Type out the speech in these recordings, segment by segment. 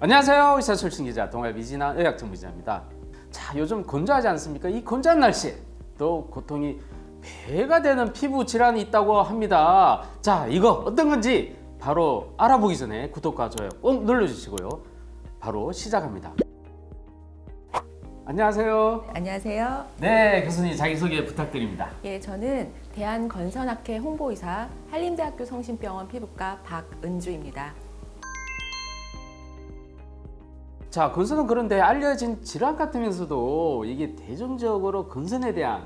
안녕하세요. 의사 출신 기자 동아일 미진아 의학 전문 기자입니다. 자, 요즘 건조하지 않습니까? 이 건조한 날씨에 또 고통이 배가 되는 피부 질환이 있다고 합니다. 자, 이거 어떤 건지 바로 알아보기 전에 구독과 좋아요 꼭 눌러주시고요. 바로 시작합니다. 안녕하세요. 안녕하세요. 네, 교수님 자기소개 부탁드립니다. 예, 저는 대한건선학회 홍보이사 한림대학교 성심병원 피부과 박은주입니다. 자, 건선은 그런데 알려진 질환 같으면서도 이게 대중적으로 건선에 대한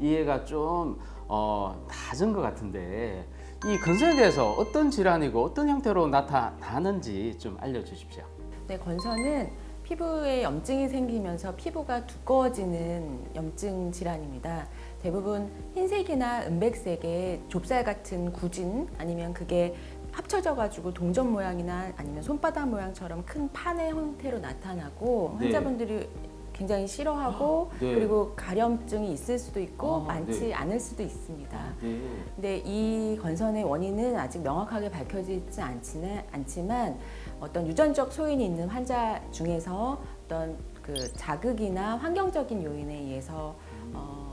이해가 좀 어, 낮은 것 같은데 이 건선에 대해서 어떤 질환이고 어떤 형태로 나타나는지 좀 알려주십시오. 네, 건선은 피부에 염증이 생기면서 피부가 두꺼워지는 염증 질환입니다. 대부분 흰색이나 은백색의 좁쌀 같은 구진 아니면 그게 합쳐져 가지고 동전 모양이나 아니면 손바닥 모양처럼 큰 판의 형태로 나타나고 네. 환자분들이 굉장히 싫어하고 네. 그리고 가려움증이 있을 수도 있고 아, 많지 네. 않을 수도 있습니다. 네. 근데 이 건선의 원인은 아직 명확하게 밝혀지지 않지는 않지만 어떤 유전적 소인이 있는 환자 중에서 어떤 그 자극이나 환경적인 요인에 의해서 어,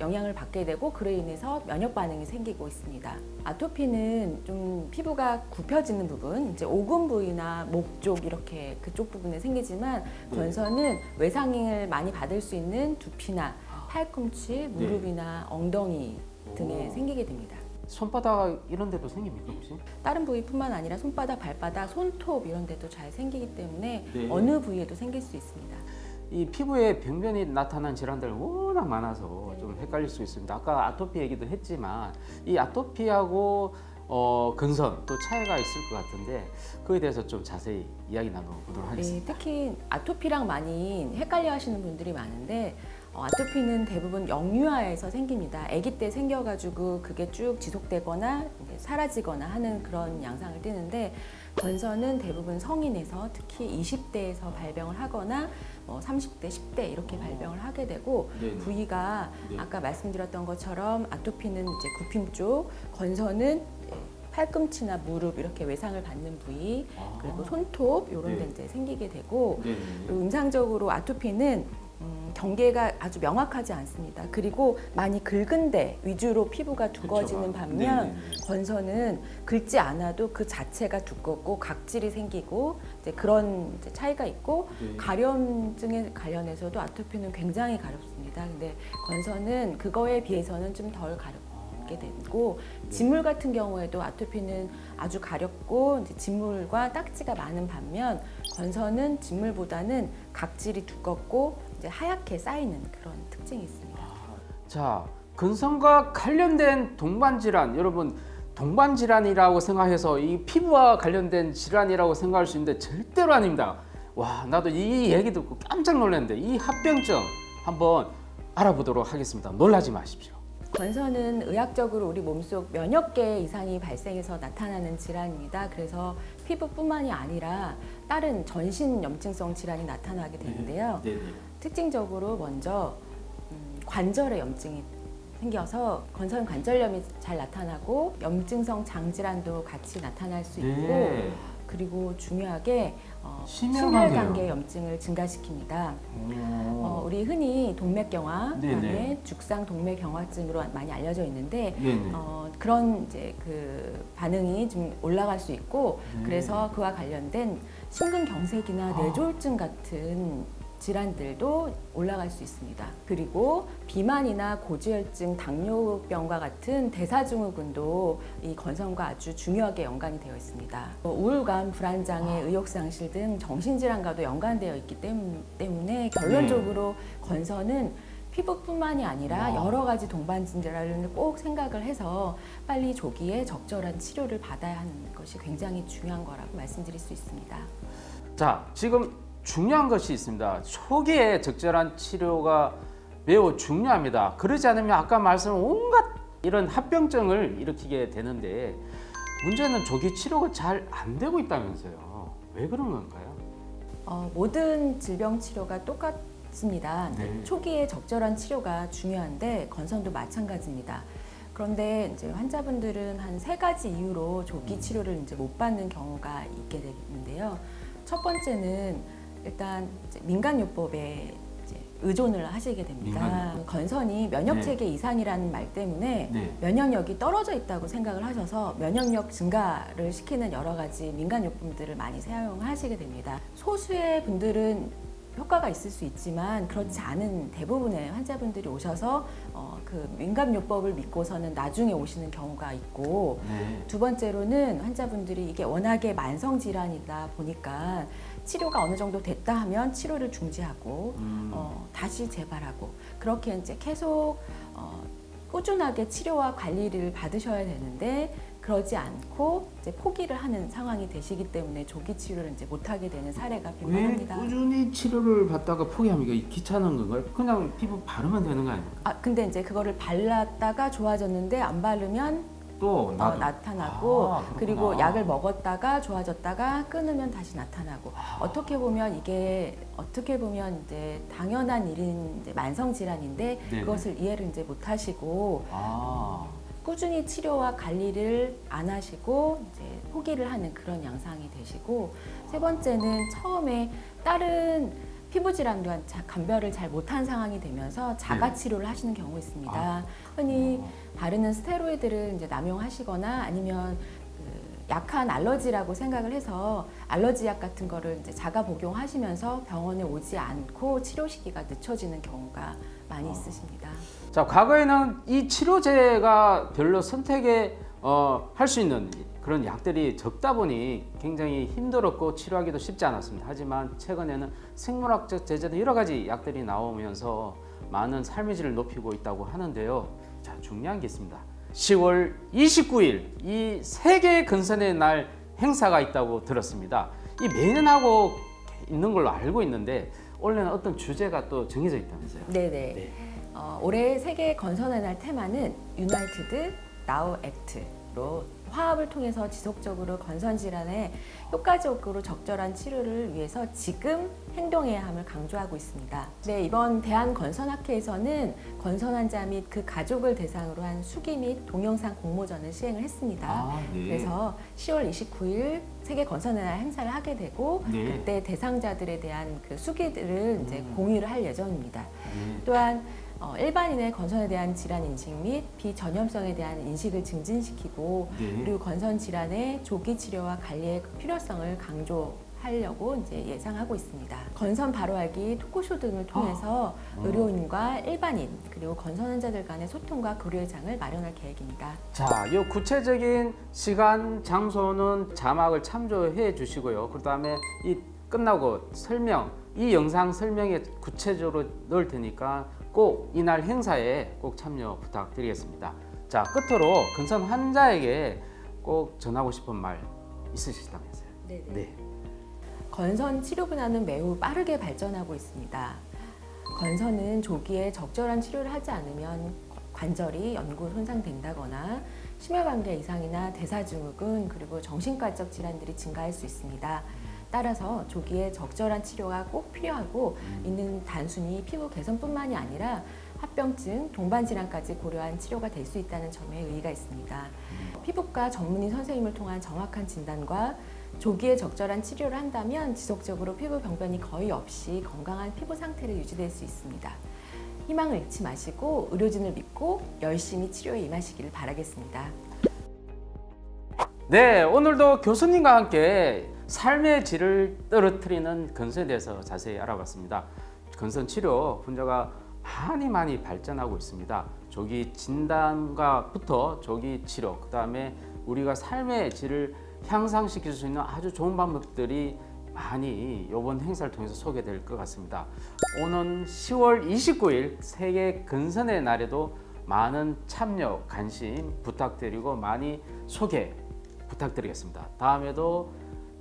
영향을 받게 되고 그로 인해서 면역 반응이 생기고 있습니다. 아토피는 좀 피부가 굽혀지는 부분, 이제 오금 부위나 목 쪽 이렇게 그쪽 부분에 생기지만 네. 건선은 외상을 많이 받을 수 있는 두피나 팔꿈치, 무릎이나 엉덩이 등에 네. 오. 생기게 됩니다. 손바닥 이런 데도 생깁니까 혹시? 다른 부위뿐만 아니라 손바닥, 발바닥, 손톱 이런 데도 잘 생기기 때문에 네. 어느 부위에도 생길 수 있습니다. 이 피부에 병변이 나타난 질환들 워낙 많아서 좀 헷갈릴 수 있습니다. 아까 아토피 얘기도 했지만 이 아토피하고 어, 근선 또 차이가 있을 것 같은데 그에 대해서 좀 자세히 이야기 나눠보도록 네, 하겠습니다. 특히 아토피랑 많이 헷갈려 하시는 분들이 많은데 어, 아토피는 대부분 영유아에서 생깁니다. 아기 때 생겨가지고 그게 쭉 지속되거나 사라지거나 하는 그런 양상을 띠는데 건선은 대부분 성인에서 특히 20대에서 발병을 하거나 뭐 30대, 10대 이렇게 발병을 하게 되고 네네. 부위가 네. 아까 말씀드렸던 것처럼 아토피는 이제 굽힘 쪽, 건선은 팔꿈치나 무릎 이렇게 외상을 받는 부위 아. 그리고 손톱 이런 데 네. 이제 생기게 되고 임상적으로 아토피는 음, 경계가 아주 명확하지 않습니다. 그리고 많이 긁은 데 위주로 피부가 두꺼워지는 그렇죠. 반면 네네네. 건선은 긁지 않아도 그 자체가 두껍고 각질이 생기고 이제 그런 이제 차이가 있고 네. 가려움증에 관련해서도 아토피는 굉장히 가렵습니다. 근데 건선은 그거에 비해서는 좀 덜 가렵게 되고 네. 진물 같은 경우에도 아토피는 아주 가렵고 이제 진물과 딱지가 많은 반면 건선은 진물보다는 각질이 두껍고 이제 하얗게 쌓이는 그런 특징이 있습니다. 자, 근성과 관련된 동반 질환 여러분 동반 질환이라고 생각해서 이 피부와 관련된 질환이라고 생각할 수 있는데 절대로 아닙니다. 와, 나도 이 얘기 듣고 깜짝 놀랐는데 이 합병증 한번 알아보도록 하겠습니다. 놀라지 마십시오. 건선은 의학적으로 우리 몸속 면역 계 이상이 발생해서 나타나는 질환입니다. 그래서 피부뿐만이 아니라 다른 전신 염증성 질환이 나타나게 되는데요. 네, 네. 특징적으로 먼저 음, 관절에 염증이 생겨서 건선 관절염이 잘 나타나고 염증성 장질환도 같이 나타날 수 있고 네. 그리고 중요하게 어, 심혈관계요. 심혈관계 염증을 증가시킵니다. 어, 우리 흔히 동맥경화, 네네. 그다음에 죽상 동맥경화증으로 많이 알려져 있는데 네네. 어, 그런 이제 그 반응이 좀 올라갈 수 있고 네. 그래서 그와 관련된 심근경색이나 아. 뇌졸중 같은 질환들도 올라갈 수 있습니다. 그리고 비만이나 고지혈증, 당뇨병과 같은 대사증후군도 이 건선과 아주 중요하게 연관이 되어 있습니다. 뭐 우울감, 불안장애, 의욕상실 등 정신질환과도 연관되어 있기 때문- 때문에 결론적으로 건선은 피부뿐만이 아니라 와. 여러 가지 동반 질환을 꼭 생각을 해서 빨리 조기에 적절한 치료를 받아야 하는 것이 굉장히 중요한 거라고 말씀드릴 수 있습니다. 자, 지금 중요한 것이 있습니다. 초기에 적절한 치료가 매우 중요합니다. 그러지 않으면 아까 말씀한 온갖 이런 합병증을 일으키게 되는데 문제는 조기 치료가 잘 안 되고 있다면서요. 왜 그런 건가요? 어, 모든 질병 치료가 똑같 습니다. 네. 초기에 적절한 치료가 중요한데 건선도 마찬가지입니다. 그런데 이제 환자분들은 한 세 가지 이유로 조기 치료를 이제 못 받는 경우가 있게 되는데요. 첫 번째는 일단 민간요법에 의존을 하시게 됩니다. 민간요법. 건선이 면역 네. 체계 이상이라는 말 때문에 네. 면역력이 떨어져 있다고 생각을 하셔서 면역력 증가를 시키는 여러 가지 민간요법들을 많이 사용하시게 됩니다. 소수의 분들은 효과가 있을 수 있지만 그렇지 않은 대부분의 환자분들이 오셔서 어, 그 민간요법을 믿고서는 나중에 오시는 경우가 있고 네. 두 번째로는 환자분들이 이게 워낙에 만성 질환이다 보니까 치료가 어느 정도 됐다 하면 치료를 중지하고 음. 어, 다시 재발하고 그렇게 이제 계속 어, 꾸준하게 치료와 관리를 받으셔야 되는데 그러지 않고 이제 포기를 하는 상황이 되시기 때문에 조기 치료를 이제 못하게 되는 사례가 왜 빈번합니다. 꾸준히 치료를 받다가 포기합니까? 이 귀찮은 건가요? 그냥 피부 바르면 되는 거 아닙니까? 아 근데 이제 그거를 발랐다가 좋아졌는데 안 바르면 또 어, 나도. 나타나고 아, 그렇구나. 그리고 약을 먹었다가 좋아졌다가 끊으면 다시 나타나고 아. 어떻게 보면 이게 어떻게 보면 이제 당연한 일인 이제 만성 질환인데 네네. 그것을 이해를 이제 못 하시고 아. 꾸준히 치료와 관리를 안 하시고 이제 포기를 하는 그런 양상이 되시고 세 번째는 처음에 다른 피부 질환과 자- 감별을 잘 못한 상황이 되면서 자가 네. 치료를 하시는 경우 있습니다. 아. 흔히 바르는 스테로이드를 이제 남용하시거나 아니면 그 약한 알러지라고 생각을 해서 알러지 약 같은 거를 이제 자가 복용하시면서 병원에 오지 않고 치료 시기가 늦춰지는 경우가 많이 아. 있으십니다. 자, 과거에는 이 치료제가 별로 선택에 어, 할 수 있는 그런 약들이 적다 보니 굉장히 힘들었고 치료하기도 쉽지 않았습니다. 하지만 최근에는 생물학적 제재도 여러 가지 약들이 나오면서 많은 삶의 질을 높이고 있다고 하는데요. 자, 중요한 게 있습니다. 10월 29일 이 세계 근선의 날 행사가 있다고 들었습니다. 이 매년 하고 있는 걸로 알고 있는데 올해는 어떤 주제가 또 정해져 있다면서요. 네네. 네. 어, 올해 세계 건선의 날 테마는 유나이티드 나우 액트 로 화합을 통해서 지속적으로 건선 질환에 효과적으로 적절한 치료를 위해서 지금 행동해야 함을 강조하고 있습니다. 네, 이번 대한건선학회에서는 건선 환자 및 그 가족을 대상으로 한 수기 및 동영상 공모전을 시행을 했습니다. 아, 네. 그래서 10월 29일 세계 건선의 날 행사를 하게 되고 네. 그때 대상자들에 대한 그 수기들을 이제 음. 공유를 할 예정입니다. 네. 또한 어, 일반인의 건선에 대한 질환 인식 및 비전염성에 대한 인식을 증진시키고 네. 그리고 건선 질환의 조기 치료와 관리의 필요성을 강조 하려고 이제 예상하고 있습니다. 건선 바로알기 토크쇼 등을 통해서 아. 의료인과 일반인 그리고 건선 환자들 간의 소통과 교류의 장을 마련할 계획입니다. 자, 이 구체적인 시간, 장소는 자막을 참조해 주시고요. 그 다음에 이 끝나고 설명, 이 영상 설명에 구체적으로 넣을 테니까 꼭 이날 행사에 꼭 참여 부탁드리겠습니다. 자, 끝으로 근선 환자에게 꼭 전하고 싶은 말 있으시다면서요? 네. 건선 치료 분야는 매우 빠르게 발전하고 있습니다. 건선은 조기에 적절한 치료를 하지 않으면 관절이 연구 손상된다거나 심혈관계 이상이나 대사증후군 그리고 정신과적 질환들이 증가할 수 있습니다. 따라서 조기에 적절한 치료가 꼭 필요하고 이는 단순히 피부 개선뿐만이 아니라 합병증, 동반 질환까지 고려한 치료가 될 수 있다는 점에 의의가 있습니다. 피부과 전문의 선생님을 통한 정확한 진단과 조기에 적절한 치료를 한다면 지속적으로 피부 병변이 거의 없이 건강한 피부 상태를 유지될 수 있습니다. 희망을 잃지 마시고 의료진을 믿고 열심히 치료에 임하시기를 바라겠습니다. 네, 오늘도 교수님과 함께 삶의 질을 떨어뜨리는 건선에 대해서 자세히 알아봤습니다. 건선 치료 분야가 많이 많이 발전하고 있습니다. 조기 진단과부터 조기 치료, 그 다음에 우리가 삶의 질을 향상시킬 수 있는 아주 좋은 방법들이 많이 이번 행사를 통해서 소개될 것 같습니다. 오는 10월 29일 세계 근선의 날에도 많은 참여, 관심 부탁드리고 많이 소개 부탁드리겠습니다. 다음에도